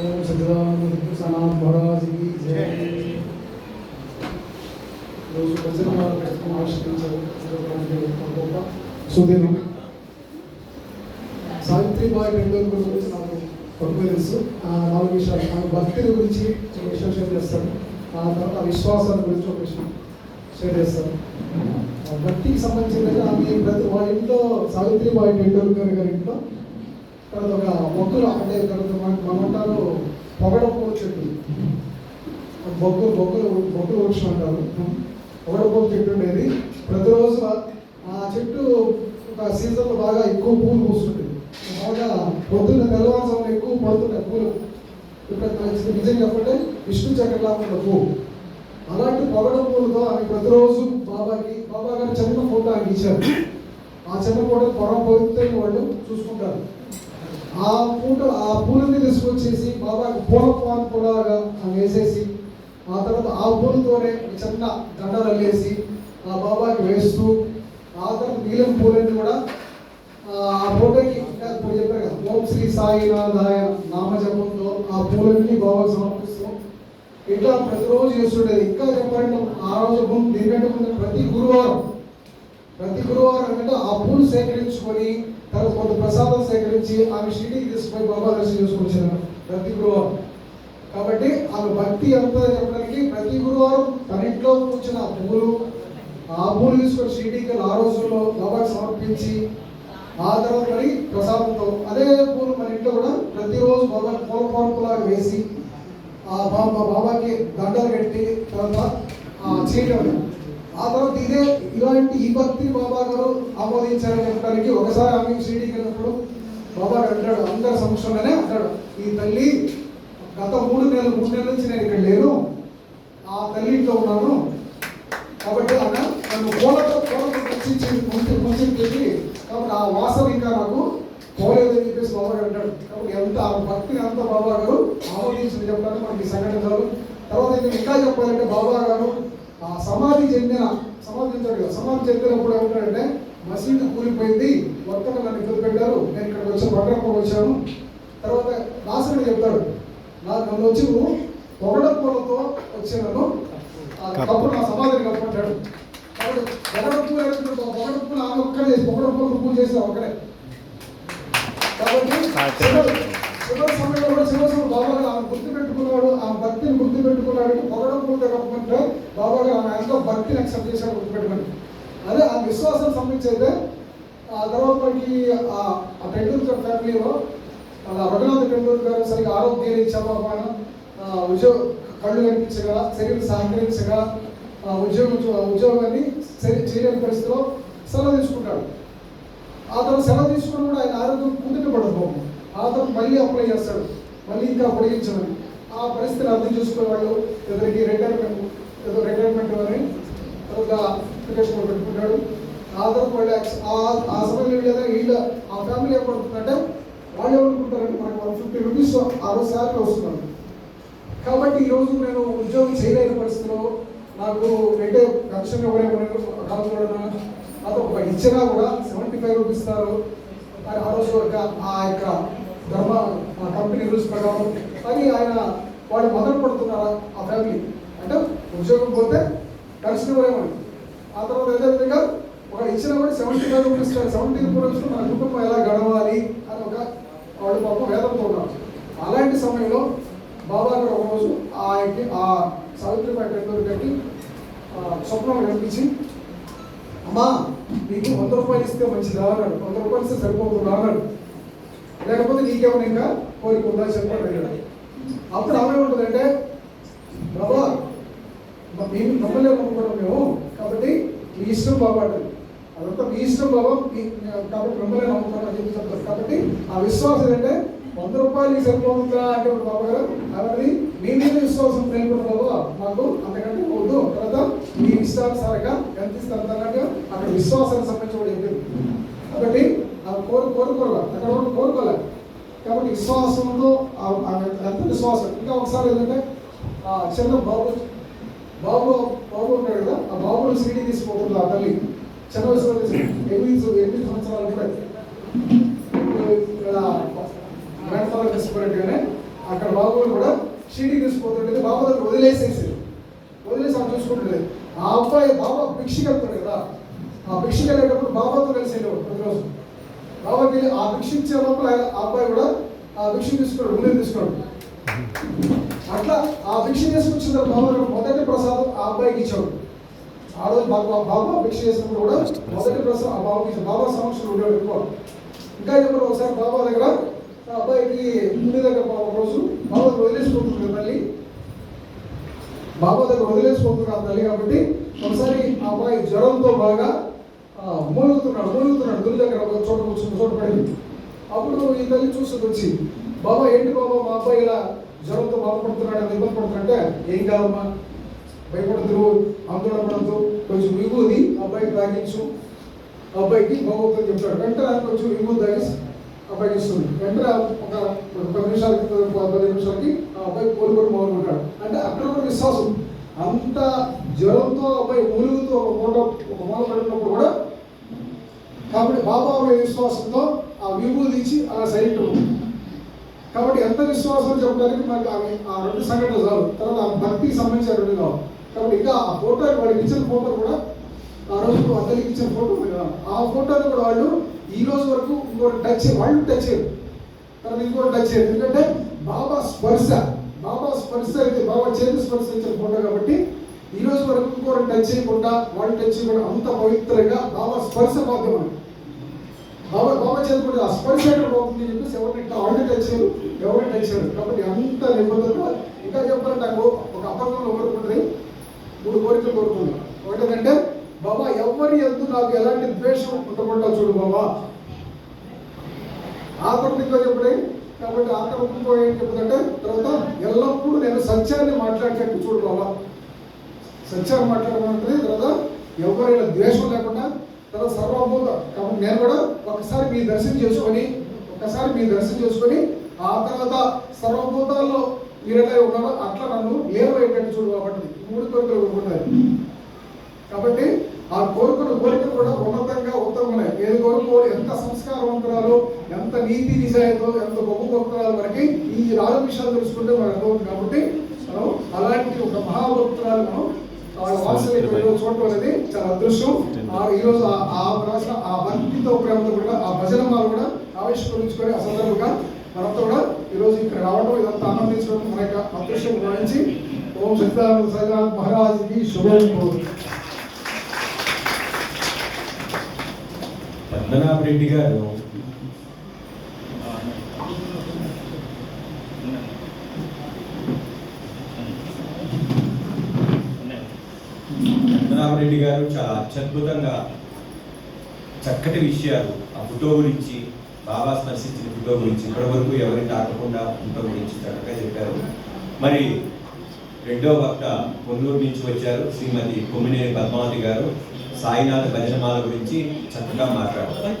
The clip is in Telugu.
ओम सच्चिदानंद सनातन महाराज की जय రోజు ప్రజల వారు పెట్టుకుని ఆవిష్కరించారు ఒక గొప్ప సుదీర్ఘం సావిత్రిబాయి టెండూల్కర్ గురించి నాకు తక్కువ తెలుసు ఆ నాలుగు విషయాలు ఆమె భక్తి గురించి ఒక విషయం షేర్ చేస్తాను ఆ తర్వాత ఆ విశ్వాసాల గురించి ఒక విషయం షేర్ చేస్తాను ఆ భక్తికి సంబంధించిన ఆమె ప్రతి వాళ్ళ ఇంట్లో సావిత్రిబాయి టెండూల్కర్ గారి ఇంట్లో తర్వాత ఒక మొక్కలు అంటే తర్వాత మన- మన చెట్టు. బొగ్గు బొగ్గులు బొగ్గులు వృక్షం అంటారు. పొగడపూ చెట్టు ఉండేది. ప్రతిరోజు ఆ చెట్టు ఒక సీజన్లో బాగా ఎక్కువ పూలు పూస్తుంటుంది బాగా పొద్దున్న తెల్లవారుజామున ఎక్కువ పడుతుంటాయి పూలు. ఇప్పుడు నిజం చెప్పంటే విష్ణు చక్రలా ఉన్న పువ్వు అలాంటి పొగడ పూలతో ఆమె ప్రతిరోజు బాబాకి బాబా గారు చిన్న ఫోటో ఆమె ఇచ్చారు. ఆ చిన్న ఫోటో పొగ పోతే వాళ్ళు చూసుకుంటారు. ఆ పూట ఆ పూలని తీసుకొచ్చేసి బాబా పూల పాన్ పూలగా వేసేసి ఆ తర్వాత ఆ పూలతోనే చిన్న దండలు అల్లేసి ఆ బాబాకి వేస్తూ ఆ తర్వాత నీలం పూలని కూడా ఆ పూటకి ఇంకా ఇప్పుడు చెప్పారు కదా ఓం శ్రీ సాయినాథాయ నామజపంతో ఆ పూలన్నీ బాబాకి సమర్పిస్తూ ఇట్లా ప్రతిరోజు చేస్తుండేది. ఇంకా చెప్పాలంటే ఆ రోజు ముందు దీనికంటే ముందు ప్రతి గురువారం ప్రతి గురువారం అంటే ఆ పూలు సేకరించుకొని తర్వాత కొంత ప్రసాదం సేకరించి ఆమె షిరిడీకి తీసుకుపోయి బాబా దర్శనం చేసుకొచ్చారు. ప్రతి గురువారం. కాబట్టి ఆమె భక్తి ఎంత చెప్పడానికి ప్రతి గురువారం తన ఇంట్లో కూర్చున్న ఆ పువ్వులు ఆ పూలు తీసుకొని షిరిడీకి ఆ రోజుల్లో బాబాకి సమర్పించి ఆ తర్వాత మరి ప్రసాదంతో అదే పూలు మన ఇంట్లో కూడా ప్రతిరోజు బాబా పూల పార్పులాగా వేసి ఆ బాబా బాబాకి దండలు కట్టి తర్వాత ఆ చేయడం ఆ తర్వాత ఇదే ఇలాంటి ఈ భక్తిని బాబా గారు ఆమోదించారని చెప్పడానికి ఒకసారి ఆమె షిరిడీకి వెళ్ళినప్పుడు బాబా గారు అంటాడు అందరి సంవత్సరంలోనే అంటాడు ఈ తల్లి గత మూడు నెలలు మూడు నెలల నుంచి నేను ఇక్కడ లేను ఆ తల్లి ఇంట్లో ఉన్నాను కాబట్టి ఆయన నన్ను పూలతో పూలతో రక్షించి ముంచి ముంచి పెట్టి కాబట్టి ఆ వాసన ఇంకా నాకు పోలేదని చెప్పేసి బాబా గారు అంటాడు. కాబట్టి ఎంత ఆ భక్తిని అంత బాబా గారు ఆమోదించిన చెప్పడానికి మనకి సంఘటనలు. తర్వాత ఇంకా చెప్పాలంటే బాబా గారు ఆ సమాధి చెందిన సమాధి చెందాడు కదా సమాధి చెందినప్పుడు ఏమంటాడంటే మసీదు కూలిపోయింది మొత్తం నన్ను ఇబ్బంది పెట్టారు నేను ఇక్కడికి వచ్చి పట్టణంలో వచ్చాను. తర్వాత నాసుడు చెప్తాడు నాకు నన్ను వచ్చి నువ్వు పొగడ పూలతో వచ్చాను ఆ కప్పు. నా సమాధిని కప్పుకుంటాడు. కాబట్టి పొగడ పూలు వేసుకుంటే పొగడ పూలు ఆమె ఒక్కడే పొగడ పూలు పూజ చేసిన ఒక్కడే. కాబట్టి చివరి సమయంలో కూడా చివరి సమయం బాబా గారు ఆమె గుర్తు పెట్టుకున్నాడు ఆమె భక్తిని గుర్తు పెట్టుకున్నాడు పొగడ కప్పుకుంటే బాబా గారు ఆమె ఎంతో భక్తిని అక్సెప్ట్ చేశాడు గుర్తుపెట్టుకుని అదే ఆ విశ్వాసం సంబంధించి అయితే ఆ తర్వాత మనకి ఆ టెండూల్కర్ ఫ్యామిలీలో అలా రఘునాథ్ టెండూల్కర్ గారు సరిగా ఆరోగ్య రీత్యా ఉద్యోగ కళ్ళు కనిపించగా శరీరం సహకరించగా ఉద్యోగం ఉద్యోగాన్ని సరి చేయలేని పరిస్థితిలో సెలవు తీసుకుంటాడు. ఆ తర్వాత సెలవు తీసుకుని కూడా ఆయన ఆరోగ్యం కుదిరిపడదు ఆ తర్వాత మళ్ళీ అప్లై చేస్తాడు. మళ్ళీ ఇంకా పొడిగించమని ఆ పరిస్థితిని అర్థం చేసుకునే వాళ్ళు ఎవరికి రిటైర్మెంట్ ఏదో రిటైర్మెంట్ అని ఒక అప్లికేషన్ పెట్టుకుంటాడు. ఆ తర్వాత వాళ్ళు ఆ- సమయంలో లేదా వీళ్ళ ఆ ఫ్యామిలీ ఏమనుకుంటుందంటే వాళ్ళు ఏమనుకుంటారంటే మనకు వన్ ఫిఫ్టీ రూపీస్ ఆ రోజు శాలరీ వస్తున్నాను కాబట్టి ఈరోజు నేను ఉద్యోగం చేయలేని పరిస్థితిలో నాకు అంటే పెన్షన్ ఎవరైనా కాకుండా అది ఒక ఇచ్చినా కూడా సెవెంటీ ఫైవ్ రూపీస్ ఇస్తారు. ఆ రోజు ఒక ఆ యొక్క ధర్మ ఆ కంపెనీ రూల్స్ ప్రకారం. అని ఆయన వాళ్ళు మొదలు పడుతున్నారా ఆ ఫ్యామిలీ. అంటే ఉద్యోగం పోతే పెన్షన్ ఇవ్వలేమని ఆ తర్వాత అదేవిధంగా ఒక ఇచ్చిన కూడా seventy five rupees seventy rupees మన కుటుంబం ఎలా గడవాలి అని ఒక వాళ్ళు పాపం వేదంతో ఉన్నారు అలాంటి సమయంలో బాబా గారు ఒకరోజు ఆయనకి ఆ సావిత్రిబాయి టెండూరు గారికి ఆ, స్వప్నం కనిపించి అమ్మా నీకు వంద రూపాయలు ఇస్తే మంచిదా? అన్నాడు. వంద రూపాయలు ఇస్తే సరిపోదు. నీకేమైనా ఇంకా కోరిక ఉందా చెప్పాడు అడిగాడు అప్పుడు ఆమె ఉంటుందంటే బాబా మేము నమ్మలేము నమ్ముకోవడం మేము కాబట్టి మీ ఇష్టం బాబా అదంతా మీ ఇష్టం బాబా మీ- కాబట్టి మిమ్మల్ని నమ్ముకోవడం అని చెప్పి చెప్తారు. కాబట్టి ఆ విశ్వాసం ఏంటంటే వంద రూపాయలకి సరిపోతుందా అంటే బాబా గారు మీ మీద విశ్వాసం తెలియకుండా బాబా మాకు అంతకంటే వద్దు. తర్వాత మీ ఇష్టానుసారంగా ఎంత ఇస్తారు అన్నట్టు అక్కడ విశ్వాసానికి సంబంధించి కూడా చెప్పింది కాబట్టి ఆ కోరు కోరుకోవాలి? అక్కడ వరకు కోరుకోవాలి? విశ్వాసంతో ఆమె ఎంత విశ్వాసం? ఇంకా ఒకసారి ఏంటంటే ఆ చిన్న బాబు బాబు బాబు ఉన్నాడు కదా ఆ బాబుని సీడీ తీసుకుపోతుంది ఆ తల్లి. చిన్న వయసులో ఎనిమిది ఎనిమిది సంవత్సరాలు ఉంటాయి గ్రాండ్ ఫాదర్ తీసుకున్నట్టుగానే అక్కడ బాబు బాబుని కూడా సీడీ తీసుకుపోతుంటే బాబు దగ్గర వదిలేసేసి వదిలేసి ఆమె చూసుకుంటుంది. ఆ అబ్బాయి బాబా భిక్షకి వెళ్తాడు కదా. ఆ భిక్షకి వెళ్ళేటప్పుడు బాబాతో కలిసి వెళ్ళేవాడు ప్రతిరోజు. బాబాకి వెళ్ళి ఆ భిక్షించే లోపల ఆ అబ్బాయి కూడా ఆ భిక్ష తీసుకున్నాడు ఉదయం తీసుకున్నాడు అట్లా ఆ భిక్ష తీసుకొచ్చిన బాబు మొదటి ప్రసాదం ఆ అబ్బాయికి ఇచ్చాడు. ఆ రోజు బాబా బాబా భిక్ష చేసినప్పుడు కూడా మొదటి ప్రసాదం ఆ బాబుకి ఇచ్చాడు. బాబా సమక్షంలో ఉండేవాడు ఎక్కువ. ఇంకా చెప్పారు ఒకసారి బాబా దగ్గర ఆ అబ్బాయికి ముందు దగ్గర ఒక రోజు బాబా దగ్గర మళ్ళీ బాబా దగ్గర వదిలేసిపోతుంది తల్లి కాబట్టి ఒకసారి ఆ అబ్బాయి జ్వరంతో బాగా మూలుగుతున్నాడు మూలుగుతున్నాడు. గురి దగ్గర ఒక చోట కూర్చుని చోట పడింది. అప్పుడు ఈ తల్లి చూస్తుంది వచ్చి బాబా ఏంటి బాబా మా అబ్బాయి ఇలా జ్వరంతో బాధపడుతున్నాడు అని ఇబ్బంది పడుతుంటే ఏం కాదమ్మా భయపడద్దు ఆందోళన పడద్దు కొంచెం విభూది అబ్బాయికి తాగించు. అబ్బాయికి బాగోతుందని చెప్తాడు. వెంటనే కొంచెం విభూది తాగేసి అబ్బాయికి ఇస్తుంది. వెంటనే ఒక పది నిమిషాలకి పది నిమిషాలకి ఆ అబ్బాయి కోలుకొని మొదలుకుంటాడు అంటే అక్కడ కూడా విశ్వాసం. అంత జ్వరంతో అబ్బాయి మూలుగుతో ఒక మూల ఒక మూల పడినప్పుడు కూడా కాబట్టి బాబా విశ్వాసంతో విభూది ఇచ్చి అలా సైలెంట్ కాబట్టి ఎంత విశ్వాసం చెప్పడానికి మనకు ఆమె ఆ రెండు సంఘటనలు చాలు. తర్వాత ఆ భక్తికి సంబంధించిన రెండు కావాలి కాబట్టి ఇంకా ఆ ఫోటో వాళ్ళకి ఇచ్చిన ఫోటో కూడా ఆ రోజు ఆ ఇచ్చిన ఫోటో ఆ ఫోటోని కూడా వాళ్ళు ఈ రోజు వరకు ఇంకోటి టచ్ చేయరు వాళ్ళు టచ్ చేయరు. తర్వాత ఇంకోటి టచ్ చేయరు. ఎందుకంటే బాబా స్పర్శ బాబా స్పర్శ అయితే బాబా చేతి స్పర్శ ఇచ్చిన ఫోటో కాబట్టి ఈ రోజు వరకు ఇంకోటి టచ్ చేయకుండా వాళ్ళు టచ్ చేయకుండా అంత పవిత్రంగా బాబా స్పర్శ మాధ్యమం. బాబా బాబా చేతుకుంటే ఆ స్పర్శ ఎక్కడ పోతుంది చెప్పేసి ఎవరిని ఇట్లా వాళ్ళు ఎవరిని తెచ్చారు కాబట్టి అంత నిబంధనలు ఇంకా చెప్పాలంటే నాకు ఒక అపరంలో కోరుకుంటుంది మూడు కోరికలు కోరుకున్నాను ఒకటి ఏంటంటే బాబా ఎవరి ఎందు నాకు ఎలాంటి ద్వేషం ఉండకుండా చూడు బాబా. ఆకృతితో చెప్పడే కాబట్టి ఆకృతితో ఏం చెప్తుందంటే తర్వాత ఎల్లప్పుడూ నేను సత్యాన్ని మాట్లాడేటట్టు చూడు బాబా. సత్యాన్ని మాట్లాడమంటే తర్వాత ఎవరైనా ద్వేషం లేకుండా తర్వాత సర్వభూత. కాబట్టి నేను కూడా ఒకసారి మీ దర్శనం చేసుకొని ఒకసారి మీ దర్శనం చేసుకొని ఆ తర్వాత సర్వభూతాల్లో మీరు ఉన్నారో అట్లా నన్ను లేవయ్యేటట్టు చూడు కాబట్టి మూడు కోరికలు కోరుకున్నారు. కాబట్టి ఆ కోరికలు కోరికలు కూడా ఉన్నతంగా ఉత్తమమే ఏది కోరుకో ఎంత సంస్కారవంతురాలు ఎంత నీతి నిజాయితో ఎంత గొప్ప భక్తురాలు మనకి ఈ రాజు విషయాలు తెలుసుకుంటే మనకు కాబట్టి మనం అలాంటి ఒక మహాభక్తురాలు మనం వాళ్ళ ఈరోజు చూడటం అనేది చాలా అదృష్టం. ఆ ఈ రోజు ఆ- ఆ రాసిన ఆ భక్తితో ప్రేమతో కూడా ఆ భజన మాల కూడా ఆవిష్కరించుకొని ఆ సందర్భంగా మనంతా కూడా ఈ రోజు ఇక్కడ రావడం ఇదంతా ఆనందించడం మన యొక్క అదృష్టం భావించి ఓం సత్యానంద సైనాథ్ మహారాజ్కి శుభం. పద్మనాభ రెడ్డి గారు రామరెడ్డి రెడ్డి గారు చాలా అత్యద్భుతంగా చక్కటి విషయాలు ఆ ఫోటో గురించి బాబా స్పర్శించిన ఫోటో గురించి ఇప్పటి వరకు ఎవరిని తాకకుండా ఫోటో గురించి చక్కగా చెప్పారు. మరి రెండో వక్త పొన్నూరు నుంచి వచ్చారు శ్రీమతి కొమ్మినేని పద్మావతి గారు. సాయినాథ్ భజనమాల గురించి చక్కగా మాట్లాడారు.